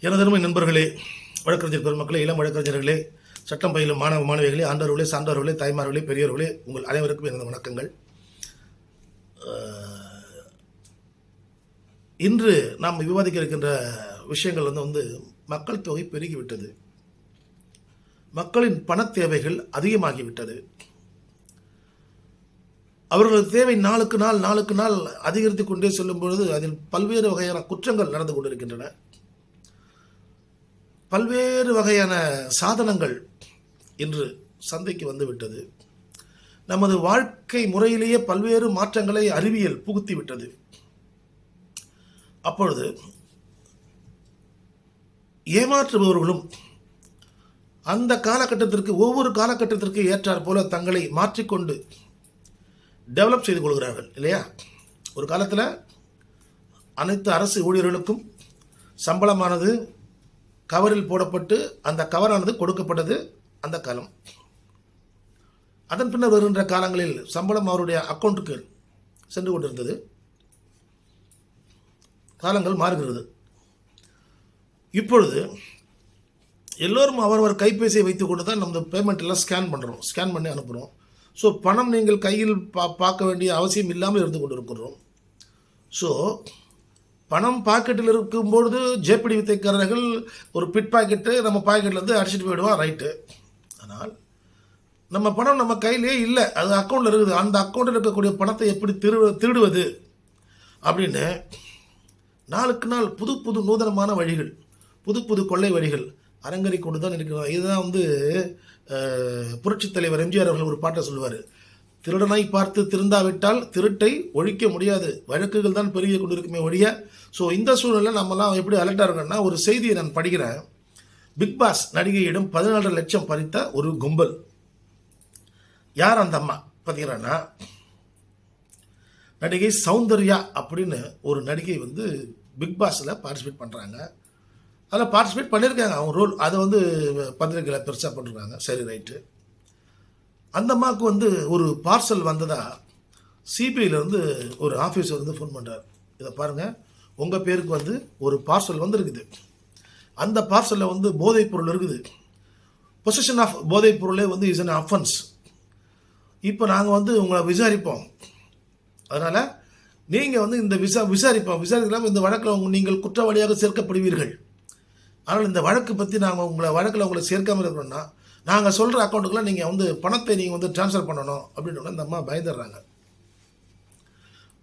எனதருமை நண்பர்களே வழக்கறிஞர் பெருமக்களே இளம் வழக்கறிஞர்களே சட்டம் பயிலும் மாணவ மாணவிகளே ஆண்டவர்களே சான்றவர்களே தாய்மார்களே பெரியவர்களே உங்கள் அனைவருக்கும் எனது வணக்கங்கள். இன்று நாம் விவாதிக்க இருக்கின்ற விஷயங்கள் வந்து வந்து மக்கள் தொகை பெருகிவிட்டது. மக்களின் பணத் தேவைகள் அதிகமாகிவிட்டது. அவர்களது தேவை நாளுக்கு நாள் நாளுக்கு நாள் அதிகரித்து கொண்டே செல்லும் பொழுது அதில் பல்வேறு வகையான குற்றங்கள் நடந்து கொண்டிருக்கின்றன. பல்வேறு வகையான சாதனங்கள் இன்று சந்தைக்கு வந்துவிட்டது. நமது வாழ்க்கை முறையிலேயே பல்வேறு மாற்றங்களை அறிவியல் புகுத்தி விட்டது அப்பொழுது ஏமாற்றுபவர்களும் அந்த காலகட்டத்திற்கு ஒவ்வொரு காலகட்டத்திற்கு ஏற்றாற் போல தங்களை மாற்றிக்கொண்டு டெவலப் செய்து கொள்கிறார்கள் இல்லையா? ஒரு காலத்தில் அனைத்து அரசு ஊழியர்களுக்கும் சம்பளமானது கவரில் போடப்பட்டு அந்த கவரானது கொடுக்கப்பட்டது அந்த காலம். அதன் பின்னர் வருகின்ற காலங்களில் சம்பளம் அவருடைய அக்கௌண்ட்டுக்கு சென்று கொண்டிருந்தது. காலங்கள் மாறுகிறது. இப்பொழுது எல்லோரும் அவரவர் கைபேசியை வைத்துக்கொண்டு தான் நம்ம பேமெண்ட் எல்லாம் ஸ்கேன் பண்ணுறோம் ஸ்கேன் பண்ணி அனுப்புகிறோம் ஸோ பணம் நீங்கள் கையில் பா பார்க்க வேண்டிய அவசியம் இல்லாமல் இருந்து கொண்டு இருக்கிறோம் ஸோ பணம் பாக்கெட்டில் இருக்கும்பொழுது ஜேபிடி வித்தைக்காரர்கள் ஒரு பிட் பாக்கெட்டு நம்ம பாக்கெட்லேருந்து அடிச்சுட்டு போயிடுவான் ரைட்டு ஆனால் நம்ம பணம் நம்ம கையிலே இல்லை. அது அக்கௌண்ட்டில் இருக்குது. அந்த அக்கௌண்ட்டில் இருக்கக்கூடிய பணத்தை எப்படி திரு திருடுவது? அப்படின்னு நாளுக்கு நாள் புது புது நூதனமான வழிகள் புது புது கொள்ளை வழிகள் அரங்கறி கொண்டு தான் இருக்கிறோம் இதுதான் வந்து புரட்சித் தலைவர் எம்ஜிஆர் அவர்கள் ஒரு பாட்டை சொல்லுவார். திருடனை பார்த்து திருந்தாவிட்டால் திருட்டை ஒழிக்க முடியாது. வழக்குகள் தான் பெருகி கொண்டிருக்குமே ஒழிய ஸோ இந்த சூழ்நிலை நம்மலாம் எப்படி அலர்ட்டாக இருக்கோம்னா ஒரு செய்தியை நான் படிக்கிறேன். பிக் பாஸ் நடிகையிடம் பதினாலரை லட்சம் பறித்த ஒரு கும்பல். யார் அந்த அம்மா? பார்த்தீங்கன்னா நடிகை சௌந்தர்யா அப்படின்னு ஒரு நடிகை வந்து பிக் பாஸில் பார்ட்டிசிபேட் பண்ணுறாங்க அதில் பார்ட்டிசிபேட் பண்ணியிருக்காங்க அவங்க ரோல் அதை வந்து பத்திரிகையில் பெருசாக பண்ணிருக்காங்க. சரி ரைட்டு அந்த அம்மாவுக்கு வந்து ஒரு பார்சல் வந்ததா சிபிஐலேருந்து ஒரு ஆஃபீஸர் வந்து ஃபோன் பண்ணுறார் இதை பாருங்கள் உங்கள் பேருக்கு வந்து ஒரு பார்சல் வந்திருக்குது. அந்த பார்சலில் வந்து போதைப் பொருள் இருக்குது. பொசிஷன் ஆஃப் போதைப் பொருளே வந்து இஸ் அன் அஃபன்ஸ் இப்போ நாங்கள் வந்து உங்களை விசாரிப்போம். அதனால் நீங்கள் வந்து இந்த விசா விசாரிப்போம். விசாரிக்கலாம் இந்த வழக்கில் நீங்கள் குற்றவாளியாக சேர்க்கப்படுவீர்கள். ஆனால் இந்த வழக்கு பற்றி நாங்கள் உங்களை வழக்கில் உங்களை சேர்க்காமல் இருக்கிறோன்னா நாங்கள் சொல்கிற அக்கௌண்ட்டுக்குலாம் நீங்கள் வந்து பணத்தை நீங்கள் வந்து ட்ரான்ஸ்ஃபர் பண்ணணும் அப்படின்னு இந்த அம்மா பயந்துடுறாங்க.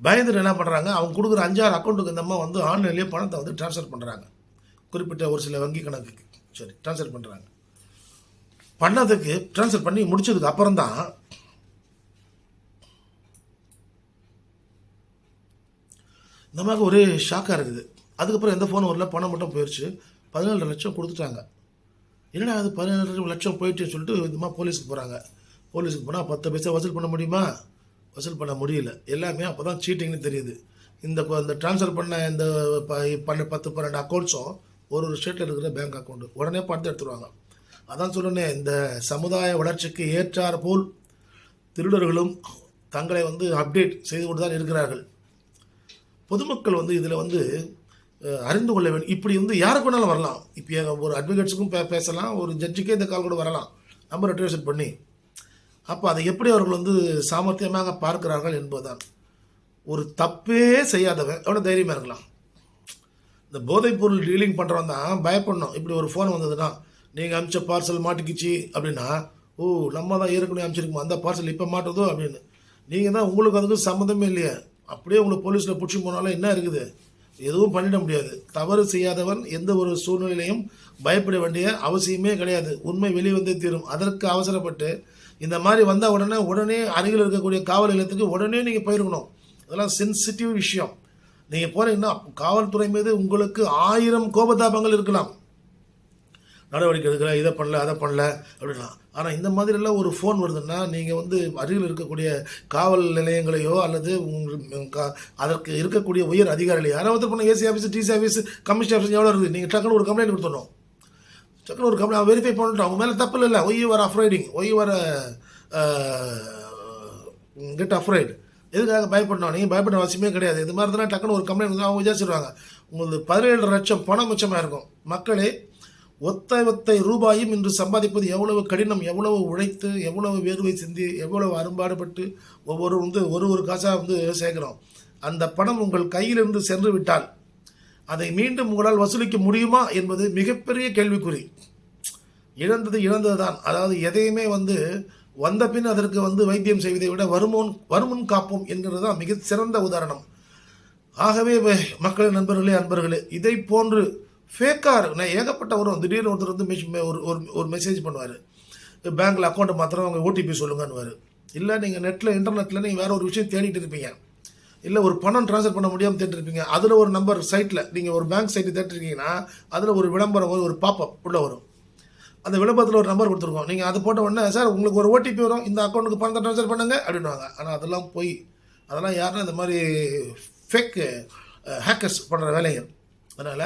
பயந்துட்டு என்ன பண்ணுறாங்க அவங்க கொடுக்குற அஞ்சாறு அக்கௌண்ட்டுக்கு இந்த அம்மா வந்து ஆன்லைன்லேயே பணத்தை வந்து ட்ரான்ஸ்ஃபர் பண்ணுறாங்க குறிப்பிட்ட ஒரு சில வங்கி கணக்குக்கு. சரி ட்ரான்ஸ்ஃபர் பண்ணுறாங்க பண்ணதுக்கு ட்ரான்ஸ்ஃபர் பண்ணி முடிச்சதுக்கு அப்புறம் தான் இந்த ஒரே ஷாக்காக இருக்குது. அதுக்கப்புறம் எந்த ஃபோன் வரல. பணம் மட்டும் போயிடுச்சு பதினேழு லட்சம் கொடுத்துட்டாங்க. என்னடா அது பதினேழு லட்சம் போயிட்டேன்னு சொல்லிட்டு இந்த போலீஸுக்கு போகிறாங்க போலீஸுக்கு போனால் பத்து பைசா வசூல் பண்ண முடியுமா? வசூல் பண்ண முடியல. எல்லாமே அப்போ தான் சீட்டிங்னு தெரியுது. இந்த இந்த ட்ரான்ஸ்ஃபர் பண்ண இந்த ப பத்து பன்னெண்டு அக்கௌண்ட்ஸும் ஒரு ஒரு ஸ்டேட்டில் இருக்கிற பேங்க் அக்கௌண்ட்டு உடனே பணத்தை எடுத்துருவாங்க. அதான் சொல்லணே இந்த சமுதாய வளர்ச்சிக்கு ஏற்றார் போல் திருடர்களும் தங்களை வந்து அப்டேட் செய்து கொண்டு தான் இருக்கிறார்கள். பொதுமக்கள் வந்து இதில் வந்து அறிந்து கொள்ள வேண்டும். இப்படி வந்து யாருக்கு வேணாலும் வரலாம். இப்போ ஒரு அட்வொகேட்ஸுக்கும் பே பேசலாம். ஒரு ஜட்ஜுக்கே இந்த கால் கூட வரலாம். நம்பர் ரிட்ரேஷன் பண்ணி. அப்போ அதை எப்படி அவர்கள் வந்து சாமர்த்தியமாக பார்க்கிறார்கள் என்பதுதான். ஒரு தப்பே செய்யாதவன் எவ்வளோ தைரியமாக இருக்கலாம். இந்த போதைப் பொருள் டீலிங் பண்ணுறவன் தான் பயப்படணும். இப்படி ஒரு ஃபோன் வந்ததுன்னா நீங்கள் அமிச்ச பார்சல் மாட்டிக்கிச்சு அப்படின்னா ஓ நம்ம தான் ஏற்கனவே அமிச்சிருக்கோம். அந்த பார்சல் இப்போ மாட்டுதோ அப்படின்னு. நீங்கள் தான் உங்களுக்கு அதுக்கு சம்மந்தமே இல்லையே. அப்படியே உங்களை போலீஸில் பிடிச்சி போனாலும் என்ன இருக்குது? எதுவும் பண்ணிட முடியாது. தவறு செய்யாதவன் எந்த ஒரு சூழ்நிலையிலையும் பயப்பட வேண்டிய அவசியமே கிடையாது. உண்மை வெளிவந்தே தீரும். அதற்கு அவசரப்பட்டு இந்த மாதிரி வந்த உடனே உடனே அருகில் இருக்கக்கூடிய காவல் நிலையத்துக்கு உடனே நீங்கள் போயிருக்கணும். அதெல்லாம் சென்சிட்டிவ் விஷயம். நீங்கள் போனீங்கன்னா காவல்துறை மீது உங்களுக்கு ஆயிரம் கோபதாபங்கள் இருக்கலாம். நடவடிக்கை எடுக்கல இதை பண்ணல அதை பண்ணல அப்படின்னா ஆனால் இந்த மாதிரிலாம் ஒரு ஃபோன் வருதுன்னா நீங்கள் வந்து அருகில் இருக்கக்கூடிய காவல் நிலையங்களையோ அல்லது உங்கள் அதற்கு இருக்கக்கூடிய உயர் அதிகாரிகளையோ யாராவது பண்ண AC office DC office commission office எவ்வளோ இருக்குது? நீங்கள் டக்குன்னு ஒரு கம்ப்ளைண்ட் கொடுத்துடணும். டக்குன்னு ஒரு கம்ப்ளைண்ட் வெரிஃபை பண்ணிட்டோம் அவங்க மேலே தப்பு இல்லை why were afraiding why were get afraid எதுக்காக பயப்படணும்? நீங்கள் பயப்பட அவசியமே கிடையாது. இது மாதிரி தான் டக்குன்னு ஒரு கம்ப்ளைண்ட் வந்து அவங்க விசாரிச்சிருவாங்க. உங்களுக்கு பதினேழு லட்சம் பணம் மிச்சமாக இருக்கும் மக்களே ஒத்த ஒத்தை ரூபாயும் இன்று சம்பாதிப்பது எவ்வளவு கடினம் எவ்வளவு உழைத்து எவ்வளவு வேர்வை சிந்தி எவ்வளவு அரும்பாடுபட்டு ஒவ்வொரு வந்து ஒரு ஒரு காசாக வந்து சேர்க்குறோம். அந்த பணம் உங்கள் கையிலிருந்து சென்று விட்டால் அதை மீண்டும் உங்களால் வசூலிக்க முடியுமா என்பது மிகப்பெரிய கேள்விக்குறி. இழந்தது இழந்தது தான் அதாவது எதையுமே வந்து வந்த பின் அதற்கு வந்து வைத்தியம் செய்வதை விட வருமுன் வருமுன் காப்போம் என்கிறது தான் மிக சிறந்த உதாரணம். ஆகவே மக்களின் நண்பர்களே அன்பர்களே இதை போன்று ஃபேக்கார் நான் ஏகப்பட்ட வரும் திடீர்னு ஒருத்தர் வந்து மெஷ் ஒரு ஒரு ஒரு மெசேஜ் பண்ணுவார். பேங்க்கில் அக்கௌண்ட்டை மாத்திரம் அவங்க ஓடிபி சொல்லுங்கன்னுவார். இல்லை நீங்கள் நெட்டில் இன்டர்நெட்டில் நீங்கள் வேறு ஒரு விஷயம் தேடிட்டு இருப்பீங்க. இல்லை ஒரு பணம் ட்ரான்ஸ்ஃபர் பண்ண முடியாமல் தேடிருப்பீங்க அதில் ஒரு நம்பர் சைட்டில் நீங்கள் ஒரு பேங்க் சைட்டு தேட்டிருக்கீங்கன்னா அதில் ஒரு விளம்பரம் வரும் ஒரு பாப்பப் உள்ளே வரும். அந்த விளம்பரத்தில் ஒரு நம்பர் கொடுத்துருக்கோம். நீங்கள் அது போட்ட உடனே சார் உங்களுக்கு ஒரு ஓடிபி வரும். இந்த அக்கௌண்ட்டுக்கு பணத்தை ட்ரான்ஸ்ஃபர் பண்ணுங்க அப்படின்னுவாங்க. ஆனால் அதெல்லாம் போய் அதெல்லாம் யாருன்னா இந்த மாதிரி ஃபேக்கு ஹேக்கர்ஸ் பண்ணுற வேலைகள். அதனால்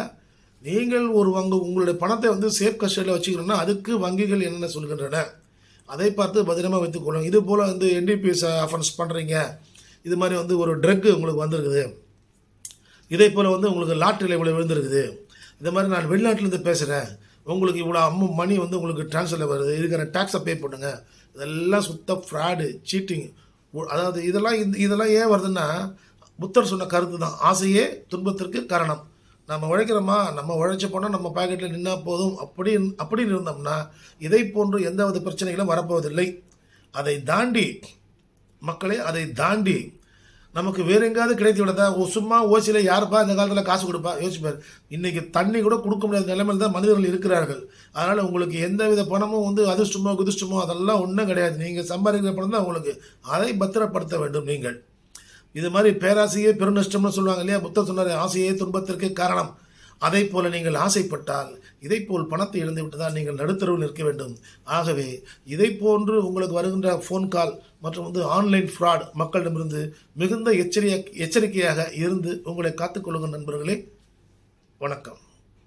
நீங்கள் ஒரு வங்கு உங்களுடைய பணத்தை வந்து சேஃப் கஸ்டடியில் வச்சுக்கணும்னா அதுக்கு வங்கிகள் என்னென்ன சொல்கின்றன? அதை பார்த்து பத்திரமா வைத்துக் கொள்ளுங்க இது போல் வந்து என்டிபிஎஸ் அஃபென்ஸ் பண்ணுறீங்க இது மாதிரி வந்து ஒரு ட்ரக்கு உங்களுக்கு வந்திருக்குது. இதே போல் வந்து உங்களுக்கு லாட்ரியில் இவ்வளோ விழுந்திருக்குது. இந்த மாதிரி நான் வெளிநாட்டிலேருந்து பேசுகிறேன் உங்களுக்கு இவ்வளோ அம்மு மணி வந்து உங்களுக்கு ட்ரான்ஸ்ஃபரில் வருது. இருக்கிற டேக்ஸை பே பண்ணுங்கள் இதெல்லாம் சுத்த ஃப்ராடு சீட்டிங் அதாவது இதெல்லாம் இந்த இதெல்லாம் ஏன் வருதுன்னா புத்தர் சொன்ன கருத்து தான் ஆசையே துன்பத்திற்கு காரணம். நம்ம உழைக்கிறோமா? நம்ம உழைச்ச போனால் நம்ம பாக்கெட்டில் நின்னா போதும். அப்படி அப்படின்னு இருந்தோம்னா இதை போன்று எந்தவித பிரச்சனைகளும் வரப்போவதில்லை. அதை தாண்டி மக்களே அதை தாண்டி நமக்கு வேற எங்கேயாவது கிடைத்து விடதா ஓ சும்மா ஓசியில் யாருப்பா இந்த காலத்தில் காசு கொடுப்பா? யோசிப்பார். இன்றைக்கி தண்ணி கூட கொடுக்க முடியாத நிலைமையில் தான் மனிதர்கள் இருக்கிறார்கள். அதனால் உங்களுக்கு எந்த வித பணமும் வந்து அதிர்ஷ்டமோ குதிர்ஷ்டமோ அதெல்லாம் ஒன்றும் கிடையாது. நீங்கள் சம்பாதிக்கிற பணம் தான் உங்களுக்கு. அதை பத்திரப்படுத்த வேண்டும் நீங்கள். இது மாதிரி பேராசையே பெருநஷ்டம்னு சொல்லுவாங்க இல்லையா? புத்தர் சொன்னார் ஆசையே துன்பத்திற்கு காரணம். அதை போல நீங்கள் ஆசைப்பட்டால் இதை போல் பணத்தை இழந்து தான் நீங்கள் நடுத்தரவில் நிற்க வேண்டும். ஆகவே இதை போன்று உங்களுக்கு வருகின்ற ஃபோன் கால் மற்றும் வந்து ஆன்லைன் ஃப்ராட் மக்களிடமிருந்து மிகுந்த எச்சரிய எச்சரிக்கையாக இருந்து உங்களை காத்துக்கொள்ளுங்கள் நண்பர்களே. வணக்கம்.